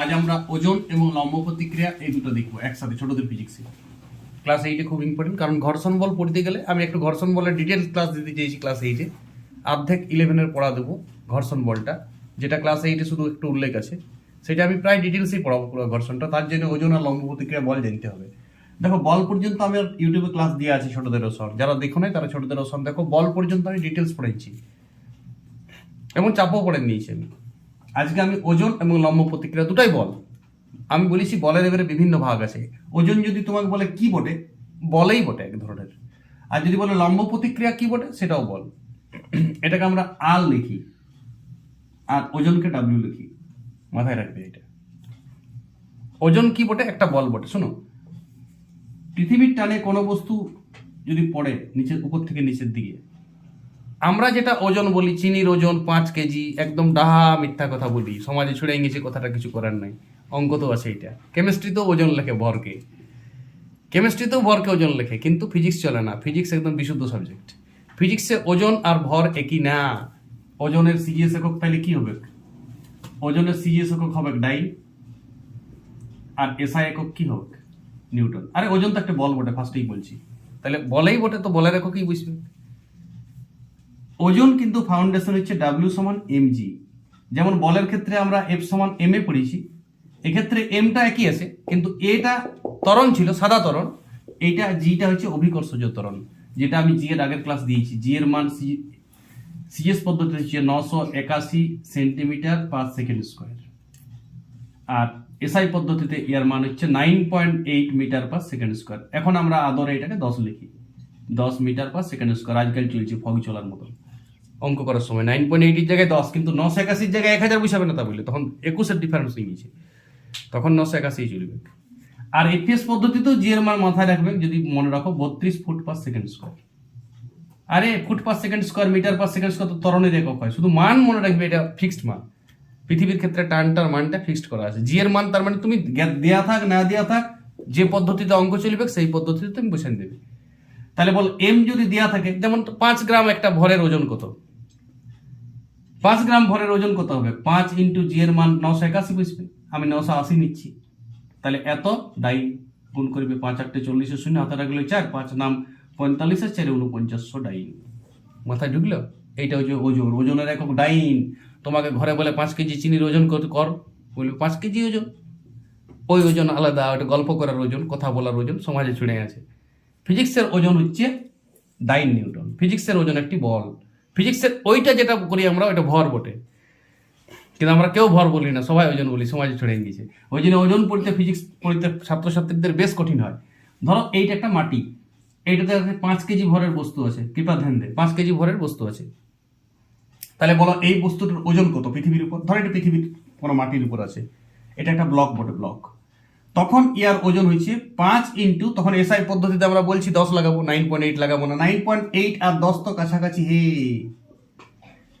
আজ আমরা ওজন এবং লম্ব প্রতিক্রিয়া এই দুটো দেখব, একসাথে, ছোটদের ফিজিক্সে ক্লাস এইটে খুব ইম্পর্টেন্ট কারণ ঘর্ষণ বল পড়তে গেলে আমি একটু ঘর্ষণ বলের ডিটেলস ক্লাস দিতে চেয়েছি ক্লাস এইটে অর্ধেক ইলেভেনের পড়া দেবো ঘর্ষণ বলটা, যেটা ক্লাস এইটে শুধু একটু উল্লেখ আছে। সেটা আমি প্রায় ডিটেলসেই পড়াবো পুরো ঘর্ষণটা, তার জন্য ওজন আর লম্ব প্রতিক্রিয়া বল জানতে হবে। দেখো, বল পর্যন্ত আমি ইউটিউবে ক্লাস দিয়ে আছি ছোটদেরও সব যারা দেখো নাই, তারা ছোটদেরও সব দেখো, বল পর্যন্ত আমি ডিটেলস পড়েছি এবং চাপও পড়ে নিয়েছি আমি আজকে আমি ওজন এবং লম্ব প্রতিক্রিয়া দুটাই বল। আমি বলেছি বলের এবারে বিভিন্ন ভাগ আছে। ওজন যদি তোমাকে বলে কি বটে, বলেই বটে এক ধরনের। আর যদি বলে লম্ব প্রতিক্রিয়া কি বটে, সেটাও বল। এটাকে আমরা আর লিখি। আর ওজনকে ডাব্লিউ লিখি। মাথায় রাখবে এটা। ওজন কি বটে, একটা বল বটে। শোনো, পৃথিবীর টানে কোনো বস্তু যদি পড়ে নিচের, উপর থেকে নিচের দিকে আমরা যেটা ওজন বলি, চিনির ওজন পাঁচ কেজি, একদম ডাহা মিথ্যা কথা বলি। সমাজে ছুড়ে গেছে কথাটা কিছু করার নাই। অঙ্ক তো আছে এটা। কেমিস্ট্রিতেও ওজন লেখে ভরকে কেমিস্ট্রিতেও ভরকে ওজন লেখে, কিন্তু ফিজিক্স চলে না। ফিজিক্স একদম বিশুদ্ধ সাবজেক্ট ফিজিক্সে ওজন আর ভর একই না। ওজনের সিজিএস একক তাহলে কি হবে? ওজনের সিজিএস একক হবে ডাই। আর এসআই একক কি হবে? নিউটন। আরে ওজন তো একটা বল বটে ফার্স্টেই বলছি। তাহলে বলেই বটে তো বলের এককই বুঝবে। ওজন কিন্তু ফাউন্ডেশন হচ্ছে ডাব্লিউ সমান এম জি যেমন বলের ক্ষেত্রে আমরা এফ সমান এম এ পড়েছি, এক্ষেত্রে এমটা একই আছে, কিন্তু এটা তরণ ছিল, সাদা তরণ এইটা জিটা হচ্ছে অভিকর্ষজ তরণ যেটা আমি জি এর আগের ক্লাস দিয়েছি। জি এর মান সি সিএস পদ্ধতি হচ্ছে নশো একাশি সেন্টিমিটার পার সেকেন্ড স্কোয়ার আর এসআই পদ্ধতিতে এর মান হচ্ছে nine point eight metre per second square এখন আমরা আদরে এটাকে দশ লিখি। দশ মিটার পার সেকেন্ড স্কোয়ার আজকাল চলছে ফগ চলার মতন। অঙ্ক করার সময়। নাইন পয়েন্ট এইটের জায়গায় দশ, কিন্তু নশো একাশির জায়গায় এক হাজার বুঝাবে না তা বললে। তখন একুশের ডিফারেন্স গেছে তখন নশো একাশি চলবে। আর এপিএস পদ্ধতিতেও জি এর মান মাথায় রাখবে যদি মনে রাখো বত্রিশ ফুট পার সেকেন্ড স্কোয়ার আরে, foot per second square metre per second square তো তরণের একক হয়। শুধু মান মনে রাখবে, এটা ফিক্সড মান। পৃথিবীর ক্ষেত্রে টানটার মানটা ফিক্সড করা আছে। জি এর মান তার মানে তুমি দেয়া থাক, না দেয়া থাক, যে পদ্ধতিতে অঙ্ক চলবে, সেই পদ্ধতিতে তুমি বসে দেবে। তাহলে বল এম যদি দেয়া থাকে, যেমন পাঁচ গ্রাম একটা ভরের ওজন কত? পাঁচ গ্রাম ভরের ওজন কত হবে? পাঁচ ইন্টু জি এর মান নশো একাশি বুঝবে। আমি নশো আশি নিচ্ছি। তাহলে এত? ডাই গুণ করবে পাঁচ আটটে চল্লিশে শূন্য হাতে রাখলে চার, পাঁচ নাম পঁয়তাল্লিশের চারে উনপঞ্চাশশো ডাইন মাথায় ঢুকলো? এইটা হচ্ছে ওজন। ওজনের একক ডাইন। তোমাকে ঘরে বলে পাঁচ কেজি চিনির ওজন কর বলবে পাঁচ কেজি ওজন? ওই ওজন আলাদা, ওটা গল্প করার ওজন, কথা বলার ওজন, সমাজে ছুড়ে আছে ফিজিক্সের ওজন হচ্ছে ডাইন নিউটন। ফিজিক্সের ওজন একটি বল। ফিজিক্সের ওইটা যেটা করি আমরা, ওইটা ভর বটে। কিন্তু আমরা কেউ ভর বলি না, সবাই ওজন বলি, সমাজে ছড়িয়ে গেছে ওই জন্য ওজন পড়তে ফিজিক্স পড়তে ছাত্রছাত্রীদের বেশ কঠিন হয়। ধরো এইটা একটা মাটি, এইটাতে পাঁচ কেজি ভরের বস্তু আছে, কৃপা ধ্যান দে, পাঁচ কেজি ভরের বস্তু আছে। তাহলে বলো এই বস্তুটার ওজন কত পৃথিবীর উপর? ধরো এটা পৃথিবীর কোনো মাটির উপর আছে। এটা একটা ব্লক বটে ব্লক তখন ইয়ার ওজন হয়েছে পাঁচ ইন্টু, তখন এসআই পদ্ধতিতে আমরা বলছি দশ লাগাবো নাইন পয়েন্ট এইট লাগাবো না। নাইন পয়েন্ট এইট আর দশ তো কাছাকাছি, হে।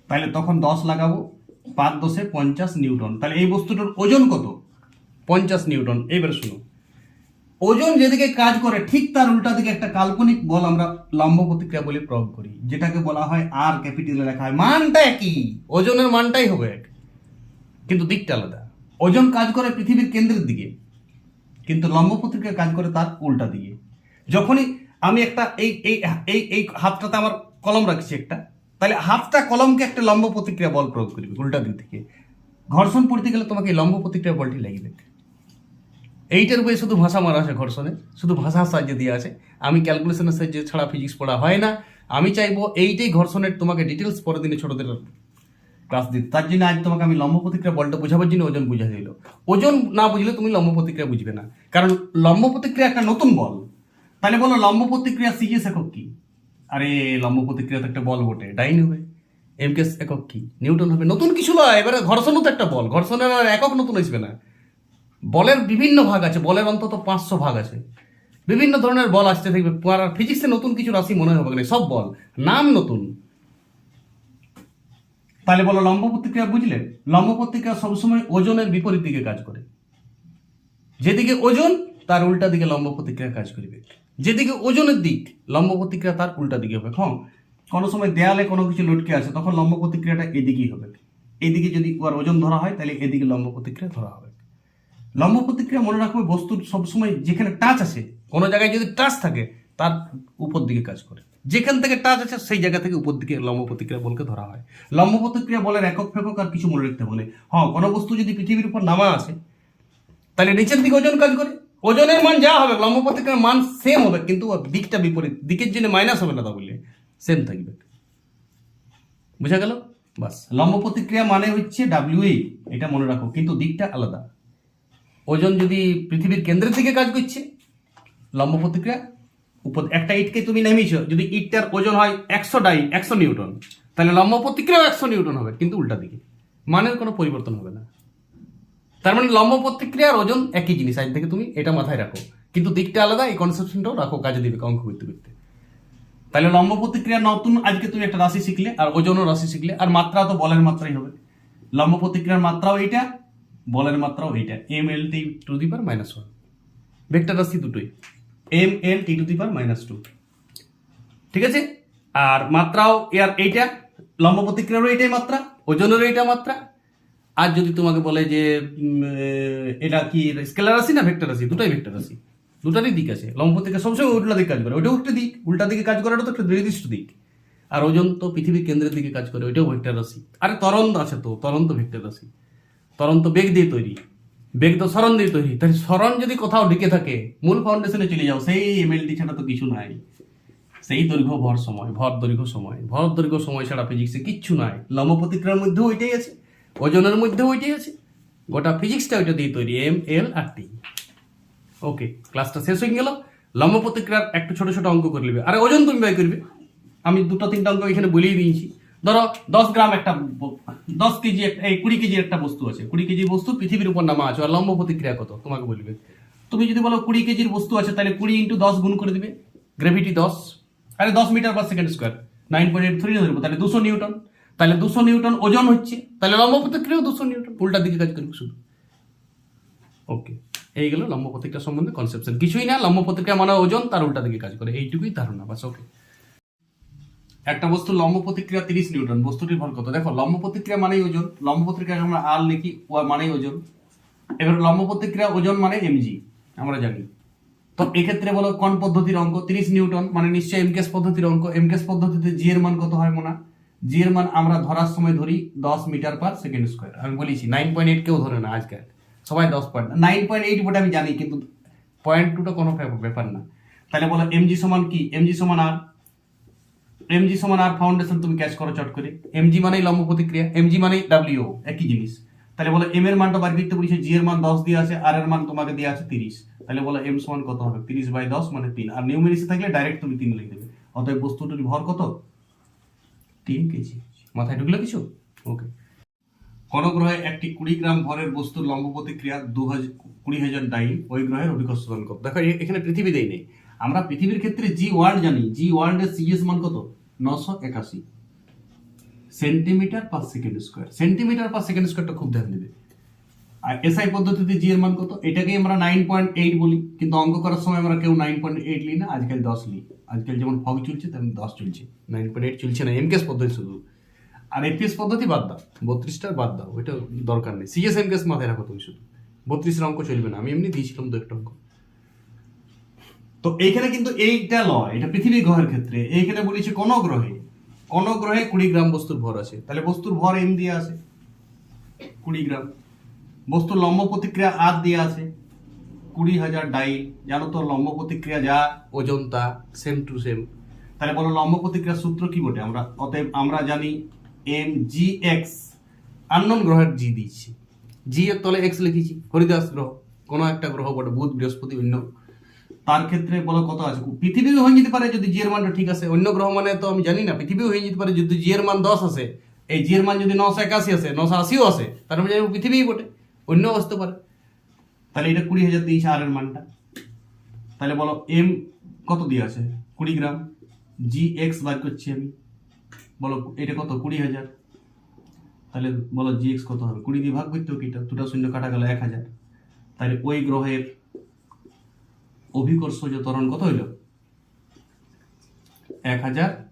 তাহলে তখন দশ লাগাবো, পাঁচ দশে পঞ্চাশ নিউটন। তাহলে এই বস্তুটার ওজন কত? পঞ্চাশ নিউটন। এইবার শুনো। ওজন যেদিকে কাজ করে, ঠিক তার উল্টা দিকে একটা কাল্পনিক বল আমরা লম্ব প্রতিক্রিয়া বলে প্রয়োগ করি। যেটাকে বলা হয় আর ক্যাপিটালে লেখা হয়। মানটা একই। ওজনের মানটাই হবে এক। কিন্তু দিকটা আলাদা। ওজন কাজ করে পৃথিবীর কেন্দ্রের দিকে। কিন্তু লম্ব প্রতিক্রিয়া কাজ করে তার উল্টা দিয়ে। যখনই আমি একটা এই এই এই এই হাতটাতে আমার কলম রাখছি একটা, তাহলে হাতটা কলমকে একটা লম্ব প্রতিক্রিয়া বল প্রয়োগ করবে উল্টা দিক থেকে। ঘর্ষণ পড়তে গেলে তোমাকে লম্ব প্রতিক্রিয়া বলটি লাগবে এইটার বই শুধু ভাষা মারা আছে ঘর্ষণে, শুধু ভাষার সাহায্যে দিয়ে আছে। আমি ক্যালকুলেশনের সাহায্যে ছাড়া ফিজিক্স পড়া হয় না। আমি চাইব এইটাই ঘর্ষণের তোমাকে ডিটেলস পরে দিনে ছোটদের ক্লাস দিতে। তার জন্য আজ তোমাকে আমি লম্ব প্রতিক্রিয়া বলটা বোঝাবার জন্য ওজন বুঝা দিল। ওজন না বুঝলে তুমি লম্ব প্রতিক্রিয়া বুঝবে না। কারণ লম্ব প্রতিক্রিয়া একটা নতুন বল। তাহলে বলো, লম্ব প্রতিক্রিয়া সিজিএস একক কি? আরে, লম্ব প্রতিক্রিয়া তো একটা বল বটে ডাইন হবে এমকেস একক কি? নিউটন হবে। নতুন কিছু নয়, এবারে ঘর্ষণও তো একটা বল। ঘর্ষণের আর একক নতুন আসবে না। বলের বিভিন্ন ভাগ আছে, বলের অন্তত পাঁচশো ভাগ আছে। বিভিন্ন ধরনের বল আসতে থাকবে। আর ফিজিক্সে নতুন কিছু রাশি মনে হবে না, সব বল। নাম নতুন। তাহলে বলো লম্ব প্রতিক্রিয়া বুঝলে? লম্ব প্রতিক্রিয়া সবসময় ওজনের বিপরীত দিকে কাজ করে। যেদিকে ওজন, তার উল্টা দিকে লম্ব প্রতিক্রিয়া কাজ করবে। যেদিকে ওজনের দিক, লম্ব প্রতিক্রিয়া তার উল্টা দিকে হবে। হ্যাঁ কোনো সময় দেয়ালে কোনো কিছু লটকে আছে, তখন লম্ব প্রতিক্রিয়াটা এদিকেই হবে। এদিকে যদি ওর ওজন ধরা হয়, তাহলে এদিকে লম্ব প্রতিক্রিয়া ধরা হবে। লম্ব প্রতিক্রিয়া মনে রাখবে বস্তুর সবসময় যেখানে টাচ আছে, কোনো জায়গায় যদি টাচ থাকে তার উপর দিকে কাজ করে। যেখান থেকে টাচ আছে সেই জায়গা থেকে উপর দিকে লম্ব প্রতিক্রিয়া বলকে ধরা হয়। লম্ব প্রতিক্রিয়া বলের একক ফেকক আর কিছু মনে রাখতে বলে। হ্যাঁ কোনো বস্তু যদি পৃথিবীর উপর নামা আছে, তাহলে নিচের দিকে ওজন কাজ করে। ওজনের মান যা হবে, লম্ব প্রতিক্রিয়ার মান সেম হবে, কিন্তু দিকটা বিপরীত। দিকের জন্য মাইনাস হবে না তা বললে সেম থাকবে। বুঝা গেল? বাস। লম্ব প্রতিক্রিয়া মানে হচ্ছে ডাব্লিউ এটা মনে রাখো, কিন্তু দিকটা আলাদা। ওজন যদি পৃথিবীর কেন্দ্রের দিকে কাজ করছে, লম্ব প্রতিক্রিয়া উপর একটা ইটকে তুমি নেমেছ, যদি ইটটার ওজন হয় একশো ডাই, একশো নিউটন, তাহলে লম্ব প্রতিক্রিয়াও একশো নিউটন হবে, কিন্তু উল্টা দিকে। মানের কোনো পরিবর্তন হবে না। তার মানে লম্ব প্রতিক্রিয়ার ওজন একই জিনিস আজ থেকে তুমি এটা মাথায় রাখো। কিন্তু দিকটা আলাদা, এই কনসেপশনটাও রাখো, কাজে দিবে, অঙ্ক করতে করতে। তাহলে লম্ব প্রতিক্রিয়া নতুন, আজকে তুমি একটা রাশি শিখলে, আর ওজনও রাশি শিখলে, আর মাত্রা তো বলের মাত্রাই হবে। লম্ব প্রতিক্রিয়ার মাত্রাও এইটা, বলের মাত্রাও এইটা M L T to the power minus one vector রাশি দুটোই। M L T to the power minus two ঠিক আছে? আর মাত্রাও এর এইটা, লম্ব প্রতিক্রিয়ারও এইটাই মাত্রা, ওজনেরও এইটা মাত্রা। আর যদি তোমাকে বলে যে এটা কি স্কেলার রাশি না ভেক্টর রাশি? দুটাই ভেক্টর রাশি। দুটারই দিক আছে। লম্ব প্রতিক্রিয়া সবসময় উল্টা দিকে কাজ করে। ওটাও একটা দিক। উল্টা দিকে কাজ করাটা তো একটা নির্দিষ্ট দিক। আর ওজন তো পৃথিবীর কেন্দ্রের দিকে কাজ করে। ওইটাও ভেক্টর রাশি। আরে তরন্ত আছে তো তরন্ত ভেক্টর রাশি। তরন্ত বেগ দিয়ে তৈরি। বেগ তো সরণ দিয়ে তৈরি তাই সরণ যদি কোথাও ঢেকে থাকে, মূল ফাউন্ডেশনে চলে যাও, সেই এমএলটি ছাড়া তো কিছু নাই। সেই দৈর্ঘ্য ভর সময়, ভর দৈর্ঘ্য সময়, ভর দৈর্ঘ্য সময় ছাড়া ফিজিক্সে কিচ্ছু নাই। লম্ব প্রতিক্রিয়ার মধ্যেও ওইটাই আছে, ওজনের মধ্যেও ওইটাই আছে। গোটা ফিজিক্সটা ওইটা দিয়ে তৈরি এম এল আর টি ওকে ক্লাসটা শেষ হয়ে গেল। লম্ব প্রতিক্রিয়ার একটু ছোট ছোট অঙ্ক করে নেবে। আরে ওজন তুমি ব্যয় করবে। আমি দুটো তিনটা অঙ্ক এখানে বলেই দিয়েছি। ধরো দশ গ্রাম একটা দশ কেজি এই কুড়ি কেজি একটা বস্তু আছে। কুড়ি কেজি বস্তু পৃথিবীর উপর নামা আছে, আর লম্ব প্রতিক্রিয়া কত? তোমাকে বলবে। তুমি যদি বলো কুড়ি কেজির বস্তু আছে, তাহলে কুড়ি ইন্টু দশ গুণ করে দিবে। গ্রেভিটি দশ। আরে দশ metre per second square nine point eight three ধরবো তাহলে দুশো নিউটন। তাহলে দুশো নিউটন ওজন হচ্ছে, তাহলে লম্ব প্রতিক্রিয়াও দুশো নিউটন। উল্টা দিকে কাজ করবে শুধু। ওকে এই গেল লম্ব প্রতিক্রিয়া সম্বন্ধে কনসেপশন কিছুই না, লম্ব প্রতিক্রিয়া মানে ওজন, তার উল্টা দিকে কাজ করে। এইটুকুই ধারণা, বাস ওকে একটা বস্তু লম্ব প্রতিক্রিয়া তিরিশ নিউটন। বস্তুটির ভর কত? দেখো, লম্ব প্রতিক্রিয়া মানেই ওজন। লম্ব প্রতিক্রিয়া আমরা আর লিখি ও মানেই ওজন। এবার লম্ব প্রতিক্রিয়া ওজন মানে এমজি আমরা জানি। তো এক্ষেত্রে বলো, কোন পদ্ধতির অঙ্ক? তিরিশ নিউটন মানে নিশ্চয়ই এমকেস পদ্ধতির অঙ্ক। এমকেস পদ্ধতিতে জি এর মান কত হয় মোনা? জি এর মান আমরা ধরার সময় ধরি দশ মিটার পার সেকেন্ড স্কোয়ার আমি বলেছি নাইন পয়েন্ট এইট কেউ ধরে না আজকাল। সবাই দশ পয়েন্ট নাইন পয়েন্ট এইট বটে আমি জানি, কিন্তু পয়েন্ট টুটা কোনো ব্যাপার না। তাহলে বলো এমজি সমান কি? এমজি সমান আর এমজি সমান আর ফাউন্ডেশন তুমি ক্যাচ করো চট করে। এমজি মানেই লম্ব প্রতিক্রিয়া এমজি মানেই ডাব্লিউ একই জিনিস। তাহলে বলো এম এর মানটা বার করতে বলেছে জি এর মান দশ দিয়ে আছে আর এর মান তোমাকে দেওয়া আছে তিরিশ। তাহলে বলো এম সমান কত হবে? তিরিশ বাই দশ মানে তিন। আর নিউমেরিসে থাকলে ডাইরেক্ট তুমি তিন লিখে দেবে। অতএব বস্তুটির ভর কত? তিন কেজি। মাথায় ঢুকলো কিছু? ওকে কোন গ্রহে একটি কুড়ি গ্রাম ভরের বস্তুর লম্ব প্রতিক্রিয়া দু হাজার কুড়ি হাজার ডাইন। ওই গ্রহের অভিকর্ষণ কত দেখো এখানে পৃথিবী দেই নেই আমরা পৃথিবীর ক্ষেত্রে জি ওয়ার্ল্ড জানি। জি ওয়ার্ল্ডের সিজিএস মান কত? নশো একাশি centimetre per second square. Centimetre per second স্কোয়ারটা খুব ধ্যান দেবে। আর এসআই পদ্ধতিতে জি এর মান কত? এটাকে আমরা নাইন পয়েন্ট এইট বলি। কিন্তু অঙ্ক করার সময় আমরা কেউ নাইন পয়েন্ট এইট নিই না আজকাল দশ নিই আজকাল যেমন ফগ চলছে তেমন দশ চলছে। নাইন পয়েন্ট এইট চলছে না এমকেস পদ্ধতি শুধু। আর এপিএস পদ্ধতি বাদ দাও। বত্রিশটার বাদ দাও ওইটা দরকার নেই। সিএস এমকেস মাথায় রাখো তুমি শুধু। বত্রিশের অঙ্ক চলবে না আমি এমনি দিয়েছিলাম দু একটা অঙ্ক। তো এইখানে কিন্তু এইটা নয় এটা পৃথিবী গ্রহের ক্ষেত্রে। এইখানে বলেছে কোন গ্রহে কোন গ্রহে কুড়ি গ্রাম বস্তুর ভর আছে। তাহলে বস্তুর ভর এম দিয়ে আছে। কুড়ি গ্রাম। বস্তুর লম্ব প্রতিক্রিয়া আর দিয়ে আছে। কুড়ি হাজার ডাই। জানো তো লম্ব প্রতিক্রিয়া যা? ওজন তা সেম টু সেম তাহলে বলো লম্ব প্রতিক্রিয়ার সূত্র কি বটে? আমরা অতএব আমরা জানি এম জি এক্স আননোন গ্রহের জি দিয়েছি। জি এর তলে এক্স লিখেছি। হরিদাস গ্রহ। কোনো একটা গ্রহ বটে। বুধ, বৃহস্পতি অন্য তার ক্ষেত্রে বলো কত আছে? পৃথিবীও হয়ে যেতে পারে যদি জি এর মানটা ঠিক আছে। অন্য গ্রহ মানে তো আমি জানি না। পৃথিবীও হয়ে যেতে পারে যদি জি এর মান দশ আছে। এই জি এর মান যদি নশো একাশি আসে নশো আশিও আসে তার মানে পৃথিবীই বটে। অন্যও আসতে পারে। তাহলে এটা কুড়ি হাজার দিয়েছে আর এর মানটা। তাহলে বলো এম কত দিয়ে আছে? কুড়ি গ্রাম। জি এক্স বার করছি আমি। বলো এটা কত? কুড়ি হাজার। তাহলে বলো জি এক্স কত হবে? কুড়ি দিয়ে ভাগ করতে হবে এটা দুটা শূন্য কাটা গেল এক হাজার। তাহলে ওই গ্রহের অভিকর্ষজ ত্বরণ কত হইল? এক হাজার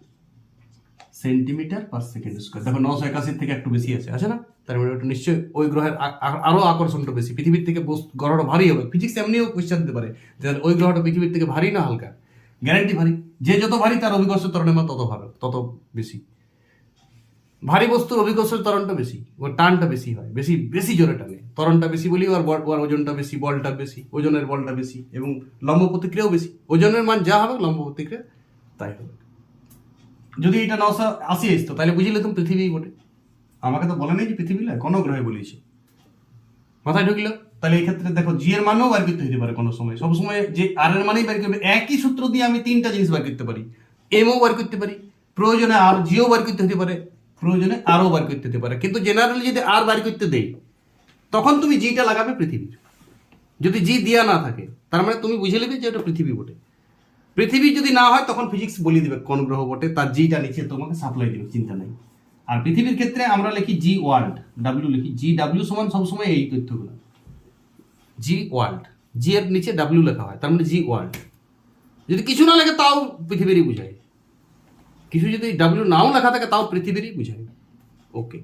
সেন্টিমিটার পার সেকেন্ড স্কোয়ার দেখো নশো একাশির থেকে একটু বেশি আছে। আছে না? তার মানে ওটা নিশ্চয়ই ওই গ্রহের আ- আ- আরও আকর্ষণটা বেশি। পৃথিবীর থেকে গ্রহটা ভারী হবে। ফিজিক্স এমনিও কোয়েশ্চেন দিতে পারে যে ওই গ্রহটা পৃথিবীর থেকে ভারী না হালকা? গ্যারান্টি ভারী। যে যত ভারী তার অভিকর্ষ ত্বরণের মান তত ভালো, তত বেশি। ভারী বস্তুর অভিকর্ষ ত্বরণটা বেশি, ওর টানটা বেশি হয়, বেশি বেশি জোরে টানে। ত্বরণটা বেশি বলি আর ওর ওজনটা বেশি, বলটা বেশি, ওজনের বলটা বেশি এবং লম্ব প্রতিক্রিয়াও বেশি। ওজনের মান যা হবে, লম্ব প্রতিক্রিয়া তাই হবে। যদি এটা নশো আশি আসতো, তাহলে বুঝলে তুমি পৃথিবী বটে। আমাকে তো বলে নেই যে পৃথিবী নয়, কোনো গ্রহে বলিয়েছে মাথায় ঢুকলো? তাহলে এই ক্ষেত্রে দেখো জি এর মানও বার করতে হতে পারে কোনো সময়। সব সময় যে আর এর মানেই বার করবে, একই সূত্র দিয়ে আমি তিনটা জিনিস বার করতে পারি। এমও বার করতে পারি, প্রয়োজনে আর জিও বার করতে হতে পারে। প্রয়োজনে আরও বার করতে দিতে পারে। কিন্তু জেনারেলি যদি আর বার করতে দেই, তখন তুমি জিটা লাগাবে পৃথিবীর। যদি জি দেওয়া না থাকে, তার মানে তুমি বুঝে নেবে যে ওটা পৃথিবী বটে। পৃথিবী যদি না হয়, তখন ফিজিক্স বলে দিবে কোন গ্রহ বটে, তার জিটা নিচে তোমাকে সাপ্লাই দিবে, চিন্তা নাই। আর পৃথিবীর ক্ষেত্রে আমরা লিখি জি ওয়ার্ল্ড ডাব্লিউ লিখি জি ডাব্লিউ সমান সবসময় এই তথ্যগুলো। জি ওয়ার্ল্ড জি এর নিচে ডাব্লিউ লেখা হয়, তার মানে জি ওয়ার্ল্ড যদি কিছু না লেখে তাও পৃথিবীরই বুঝায়। কিছু যদি ডাব্লিউ নাও লেখা থাকে তাও পৃথিবীরই বুঝায় ওকে